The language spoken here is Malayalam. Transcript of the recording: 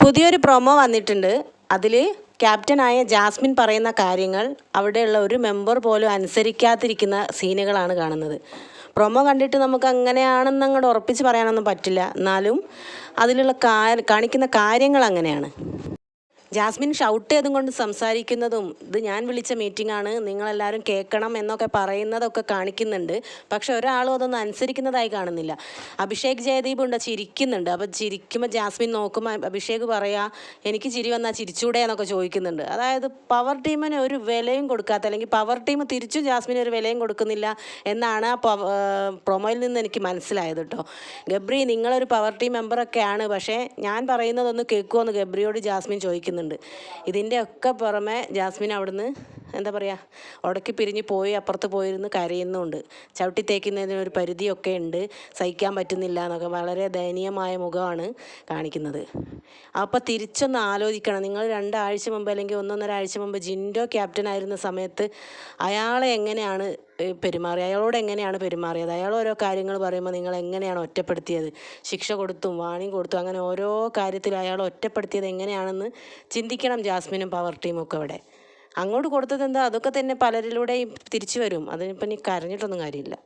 പുതിയൊരു പ്രൊമോ വന്നിട്ടുണ്ട്. അതിൽ ക്യാപ്റ്റനായ ജാസ്മിൻ പറയുന്ന കാര്യങ്ങൾ അവിടെയുള്ള ഒരു മെമ്പർ പോലും അനുസരിക്കാതിരിക്കുന്ന സീനുകളാണ് കാണുന്നത്. പ്രൊമോ കണ്ടിട്ട് നമുക്ക് അങ്ങനെയാണെന്ന് അങ്ങോട്ട് ഉറപ്പിച്ച് പറയാനൊന്നും പറ്റില്ല. എന്നാലും അതിലുള്ള കാ കാണിക്കുന്ന കാര്യങ്ങൾ അങ്ങനെയാണ്. ജാസ്മിൻ ഷൗട്ട് ചെയ്തും കൊണ്ട് സംസാരിക്കുന്നതും ഇത് ഞാൻ വിളിച്ച മീറ്റിംഗ് ആണ് നിങ്ങളെല്ലാവരും കേൾക്കണം എന്നൊക്കെ പറയുന്നതൊക്കെ കാണിക്കുന്നുണ്ട്. പക്ഷെ ഒരാളും അതൊന്നും അനുസരിക്കുന്നതായി കാണുന്നില്ല. അഭിഷേക് ജയദീപ് ഉണ്ട് ചിരിക്കുന്നുണ്ട്. അപ്പോൾ ചിരിക്കുമ്പോൾ ജാസ്മിൻ നോക്കുമ്പോൾ അഭിഷേക് പറയാ എനിക്ക് ചിരി വന്നാൽ ചിരിച്ചൂടെ എന്നൊക്കെ ചോദിക്കുന്നുണ്ട്. അതായത് പവർ ടീമിന് ഒരു വിലയും കൊടുക്കാത്ത അല്ലെങ്കിൽ പവർ ടീം തിരിച്ചു ജാസ്മിന് ഒരു വിലയും കൊടുക്കുന്നില്ല എന്നാണ് ആ പ്രൊമോയിൽ നിന്ന് എനിക്ക് മനസ്സിലായത് കേട്ടോ. ഗബ്രി നിങ്ങളൊരു പവർ ടീം മെമ്പറൊക്കെയാണ് പക്ഷേ ഞാൻ പറയുന്നതൊന്ന് കേൾക്കുമോ എന്ന് ഗബ്രിയോട് ജാസ്മിൻ ചോദിക്കുന്നുണ്ട്. ഇതിന്റെ ഒക്കെ പുറമെ ജാസ്മിൻ അവിടുന്ന് എന്താ പറയുക ഉടക്കി പിരിഞ്ഞ് പോയി അപ്പുറത്ത് പോയിരുന്ന് കരയുന്നുണ്ട്. ചവിട്ടി തേക്കുന്നതിന് ഒരു പരിധിയൊക്കെ ഉണ്ട്. സഹിക്കാൻ പറ്റുന്നില്ല എന്നൊക്കെ വളരെ ദയനീയമായ മുഖമാണ് കാണിക്കുന്നത്. അപ്പോൾ തിരിച്ചൊന്ന് ആലോചിക്കണം. നിങ്ങൾ രണ്ടാഴ്ച മുമ്പ് അല്ലെങ്കിൽ ഒന്നൊന്നര ആഴ്ച മുമ്പ് ജിൻഡോ ക്യാപ്റ്റൻ ആയിരുന്ന സമയത്ത് അയാളെ എങ്ങനെയാണ് പെരുമാറിയത്? അയാളോട് എങ്ങനെയാണ് പെരുമാറിയത്? അയാൾ ഓരോ കാര്യങ്ങൾ പറയുമ്പോൾ നിങ്ങൾ എങ്ങനെയാണ് ഒറ്റപ്പെടുത്തിയത്? ശിക്ഷ കൊടുത്തും വാണിംഗ് കൊടുത്തും അങ്ങനെ ഓരോ കാര്യത്തിലും അയാൾ ഒറ്റപ്പെടുത്തിയത് എങ്ങനെയാണെന്ന് ചിന്തിക്കണം ജാസ്മിനും പവർ ടീമൊക്കെ അവിടെ. അങ്ങോട്ട് കൊടുത്തത് എന്താ അതൊക്കെ തന്നെ പലരിലൂടെയും തിരിച്ചു വരും. അതിനിപ്പം നീ കരഞ്ഞിട്ടൊന്നും കാര്യമില്ല.